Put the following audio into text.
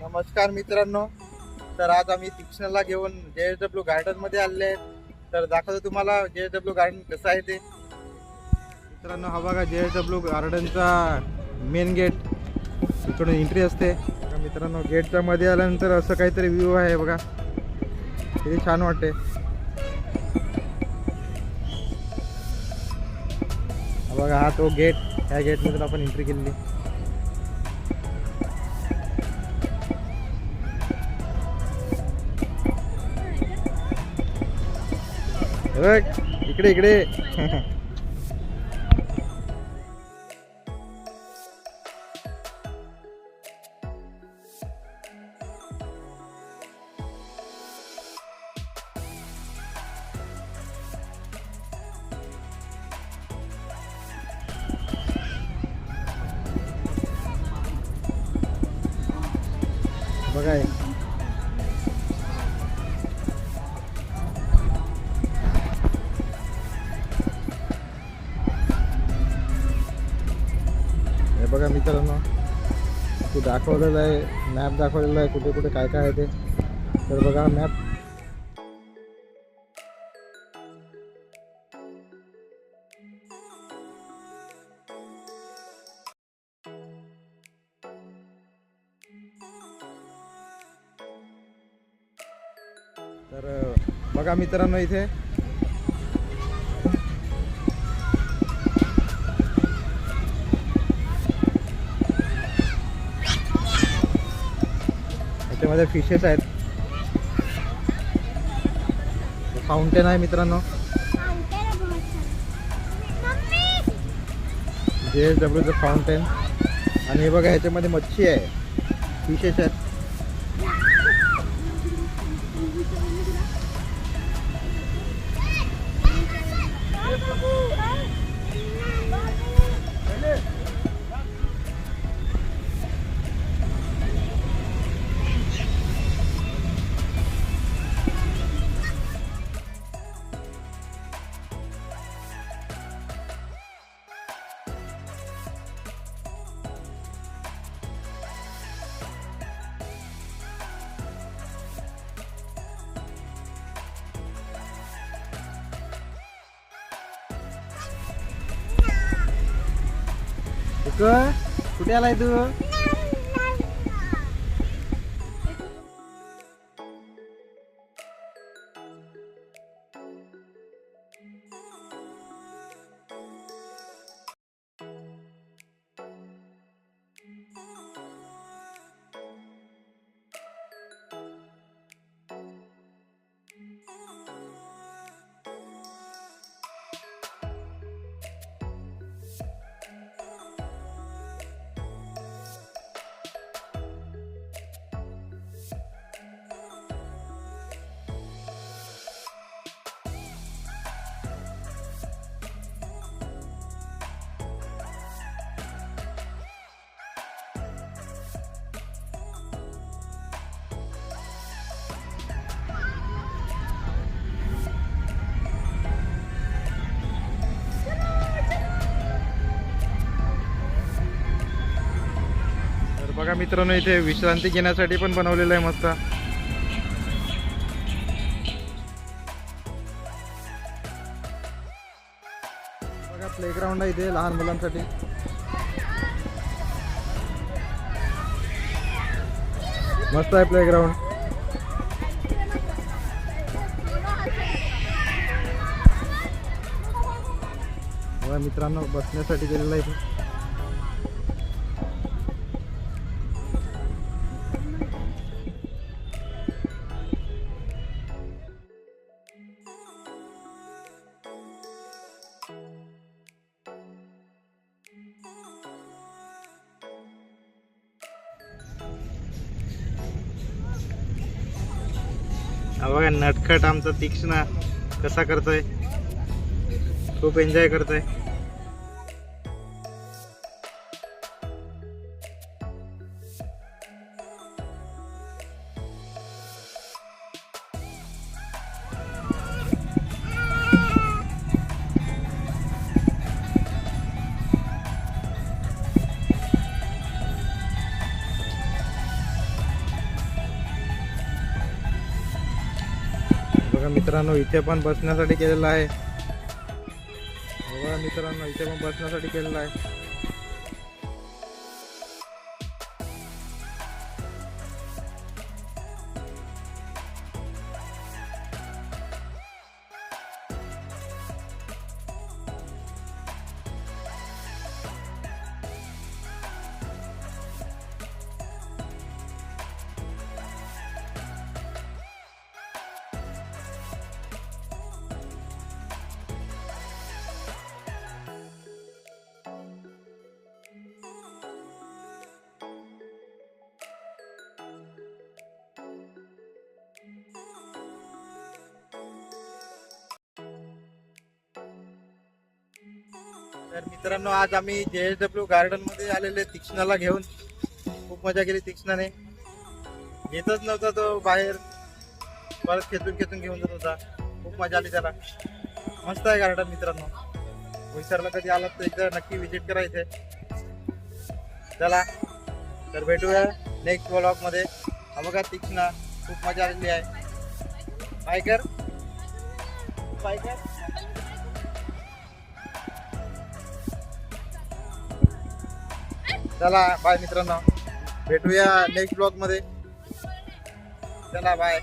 नमस्कार मित्रांनो. तर आज आम्ही तीक्ष्णला घेऊन जे एस डब्ल्यू गार्डनमध्ये आलेले आहेत. तर दाखवतो तुम्हाला जे एस डब्ल्यू गार्डन कसं आहे ते. मित्रांनो हा बघा जे एस डब्ल्यू गार्डनचा मेन गेट इकडून एंट्री असते. मित्रांनो गेटच्या मध्ये आल्यानंतर असं काहीतरी व्ह्यू आहे बघा. किती छान वाटते हा बघा हा तो गेट ह्या गेटमधून आपण एंट्री केलेली. बघ इकडे इकडे बघा बघा मित्रांनो तू दाखवलेलं आहे मॅप दाखवलेला आहे कुठे कुठे काय काय आहे ते. तर बघा मॅप तर बघा मित्रांनो इथे याच्यामध्ये फिशेस आहेत. फाउंटेन आहे मित्रांनो. जे एस डब्ल्यूचं फाउंटेन आणि हे बघा ह्याच्यामध्ये मच्छी आहे. फिशेस आहेत. कुठं कुठे आलाय तू? बघा मित्रांनो इथे विश्रांती घेण्यासाठी पण बनवलेलं आहे मस्त. बघा प्लेग्राऊंड आहे इथे लहान मुलांसाठी. मस्त आहे प्लेग्राऊंड बघा मित्रांनो बसण्यासाठी गेलेलं आहे बघा नटखट आमचा तीक्ष्ण कसा करतोय? खूप एन्जॉय करतोय. बघा मित्रांनो इथे पण बसण्यासाठी केलेलं आहे. बघा मित्रांनो इथे पण बसण्यासाठी केलेलं आहे. तर मित्रांनो आज आम्ही जे एस डब्ल्यू गार्डनमध्ये आलेले तीक्ष्णाला घेऊन. खूप मजा केली तीक्ष्णाने. घेतच नव्हता तो बाहेर. परत खेचून खेचून घेऊन जात होता. खूप मजा आली त्याला. मस्त आहे गार्डन मित्रांनो. बोईसरला कधी आलात तर एकदा नक्की विजिट करायचे चला तर भेटूया नेक्स्ट ब्लॉगमध्ये. हा बघा तीक्ष्णा. खूप मजा आलेली आहे. बाय कर चला बाय मित्रांनो. भेटूया नेक्स्ट ब्लॉगमध्ये. चला बाय